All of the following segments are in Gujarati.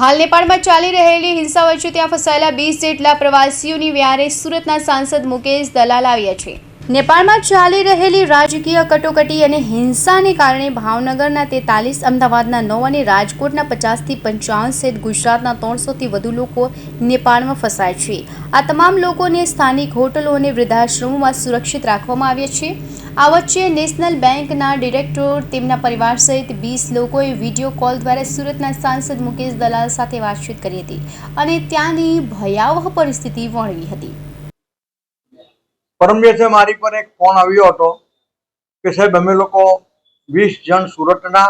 હાલ નેપાળમાં ચાલી રહેલી હિંસા વચ્ચે ત્યાં ફસાયેલા બીસ જેટલા પ્રવાસીઓની વ્યારે સુરતના સાંસદ મુકેશ દલાલ આવ્યા છે. નેપાળમાં ચાલી રહેલી રાજકીય કટોકટી અને હિંસાને કારણે ભાવનગરના તેતાલીસ, અમદાવાદના નવ અને રાજકોટના પચાસથી પંચાવન સહિત ગુજરાતના ત્રણસોથી વધુ લોકો નેપાળમાં ફસાય છે. આ તમામ લોકોને સ્થાનિક હોટલો અને વૃદ્ધાશ્રમોમાં સુરક્ષિત રાખવામાં આવ્યા છે. આ વચ્ચે નેશનલ બેંકના ડિરેક્ટર, તેમના પરિવાર સહિત વીસ લોકોએ વીડિયો કોલ દ્વારા સુરતના સાંસદ મુકેશ દલાલ સાથે વાતચીત કરી હતી અને ત્યાંની ભયાવહ પરિસ્થિતિ વર્ણવી હતી. પરમ દિવસે મારી પર એક ફોન આવ્યો હતો કે સાહેબ, અમે લોકો વીસ જણ સુરતના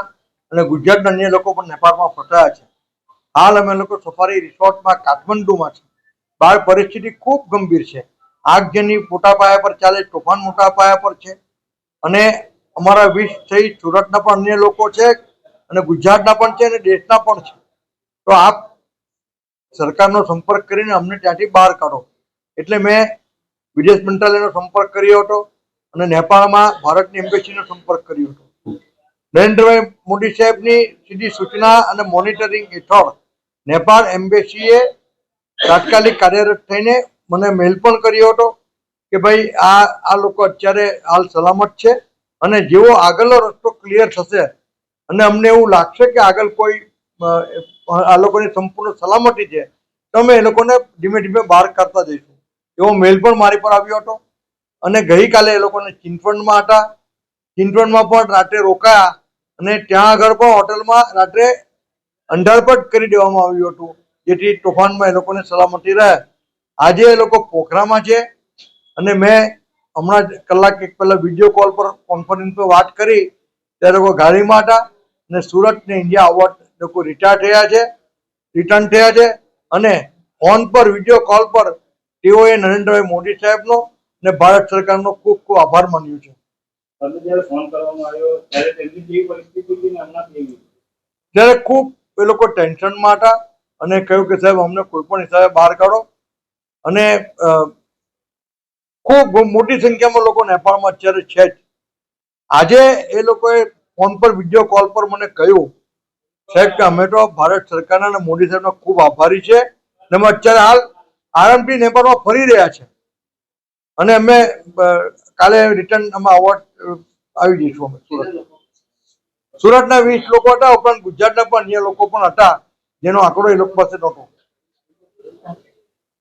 અને ગુજરાતના અન્ય લોકો પણ નેપાળમાં ફસાયા છે. હાલ અમે લોકો સફારી રિસોર્ટમાં કાઠમંડુમાં છે. બહાર પરિસ્થિતિ ખૂબ ગંભીર છે. આગજની મોટા પાયા પર ચાલે, તોફાન મોટા પાયા પર છે. અને અમારા વીસ થઈ સુરતના પણ અન્ય લોકો છે અને ગુજરાતના પણ છે અને દેશના પણ છે. તો આપ સરકારનો સંપર્ક કરીને અમને ત્યાંથી બહાર કાઢો. એટલે મેં વિદેશ મંત્રાલયનો સંપર્ક કર્યો હતો અને નેપાળમાં ભારતની એમ્બેસીનો સંપર્ક કર્યો હતો. નરેન્દ્રભાઈ મોદી સાહેબની સીધી સૂચના અને મોનિટરિંગ હેઠળ નેપાળ એમ્બેસીએ તાત્કાલિક કાર્યરત થઈને મને મેલ પણ કર્યો હતો. કે ભાઈ આ આ લોકો અત્યારે હાલ સલામત છે અને જેવો આગળનો રસ્તો ક્લિયર થશે અને અમને એવું લાગશે કે આગળ કોઈ આ લોકોની સંપૂર્ણ સલામતી છે, તો અમે એ લોકોને ધીમે ધીમે બહાર કાઢતા જઈશું. એવો મેલ પણ મારી પર આવ્યો હતો અને ગઈકાલે એ લોકોને ચિંતવણમાં હતા. ચિંતવણમાં પણ રાત્રે રોકાયા અને ત્યાં આગળ પણ હોટલમાં રાત્રે અંધારપટ કરી દેવામાં આવ્યું હતું, જેથી તોફાનમાં એ લોકોને સલામતી રહે. આજે એ લોકો પોખરામાં છે અને મેં હમણાં જ કલાક એક પહેલાં વીડિયો કોલ પર કોન્ફરન્સ પર વાત કરી. ત્યારે લોકો ગાડીમાં હતા અને સુરત ને ઇન્ડિયા અવોર્ડ લોકો રિટાયર થયા છે રિટર્ન થયા છે. અને ફોન પર વીડિયો કોલ પર તેઓએ નરેન્દ્રભાઈ મોદી સાહેબનો અને ભારત સરકારનો ખૂબ ખૂબ આભાર માન્યો છે. ત્યારે ખૂબ એ લોકો ટેન્શનમાં હતા અને કહ્યું કે સાહેબ અમને કોઈ પણ હિસાબે બહાર કાઢો. અને ખૂબ મોટી સંખ્યામાં લોકો નેપાળમાં અત્યારે છે જ. આજે એ લોકોએ ફોન પર, વીડિયો કોલ પર મને કહ્યું, સાહેબ કે અમે તો ભારત સરકારના અને મોદી સાહેબના ખૂબ આભારી છે અને અમે અત્યારે હાલ આરામથી નેપાળમાં ફરી રહ્યા છે. અને અમે કાલે રિટર્ન અમે અવોર્ડ આવી જઈશું અમે સુરત. સુરતના વીસ લોકો હતા, ઉપરાંત ગુજરાતના પણ અન્ય લોકો પણ હતા, જેનો આંકડો એ લોકો પાસે નહોતો.